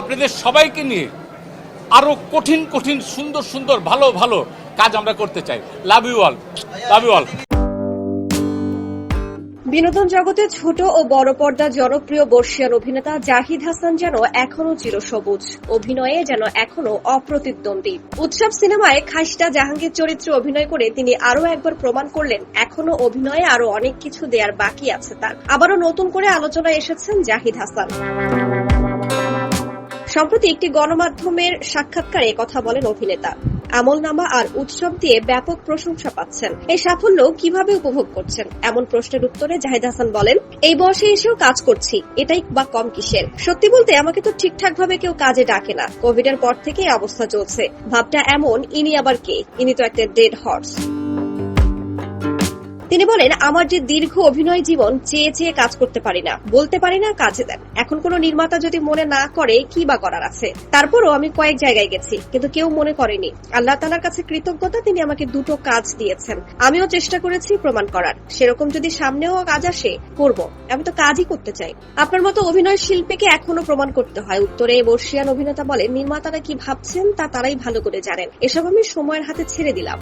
আপনাদের সবাইকে নিয়ে আরও কঠিন কঠিন, সুন্দর সুন্দর, ভালো ভালো কাজ আমরা করতে চাই। Love you all love you all বিনোদন জগতে ছোট ও বড় পর্দা জনপ্রিয় বর্ষিয়ান অভিনেতা জাহিদ হাসান যেন এখনও চিরসবুজ। অভিনয়ে যেন এখনও অপ্রতিদ্বন্দ্বী। উৎসব সিনেমায় খাসটা জাহাঙ্গীর চরিত্রে অভিনয় করে তিনি আরও একবার প্রমাণ করলেন, এখনও অভিনয়ে আরও অনেক কিছু দেওয়ার বাকি আছে তার। আবারও নতুন করে আলোচনায় এসেছেন জাহিদ হাসান। সম্প্রতি একটি গণমাধ্যমের সাক্ষাৎকারে কথা বলেন অভিনেতা। আমলনামা আর উৎসব দিয়ে ব্যাপক প্রশংসা পাচ্ছেন। এই সাফল্য কীভাবে উপভোগ করছেন? এমন প্রশ্নের উত্তরে জাহিদ হাসান বলেন, এই বয়সে এসেও কাজ করছি, এটাই বা কম কিসের? সত্যি বলতে আমাকে তো ঠিকঠাক ভাবে কেউ কাজে ডাকে না। কোভিড এর পর থেকে অবস্থা চলছে। ভাবটা এমন, ইনি আবার কে? ইনি তো একটা ডেড হর্স। তিনি বলেন, আমার যে দীর্ঘ অভিনয় জীবন, চেয়ে চেয়ে কাজ করতে পারি না। বলতে পারি না, কাজে দেন। এখন কোন নির্মাতা যদি মনে না করে, কি বা করার আছে? তারপরও আমি কয়েক জায়গায় গেছি, কিন্তু কেউ মনে করেনি। আল্লাহ তালার কাছে কৃতজ্ঞতা, তিনি আমাকে দুটো কাজ দিয়েছেন। আমিও চেষ্টা করেছি প্রমাণ করার। সেরকম যদি সামনেও কাজ আসে, করব। আমি তো কাজই করতে চাই। আপনার মতো অভিনয় শিল্পীকে এখনও প্রমাণ করতে হয়। উত্তরে বর্ষিয়ান অভিনেতা বলেন, নির্মাতারা কি ভাবছেন, তা তারাই ভালো করে জানেন। এসব আমি সময়ের হাতে ছেড়ে দিলাম।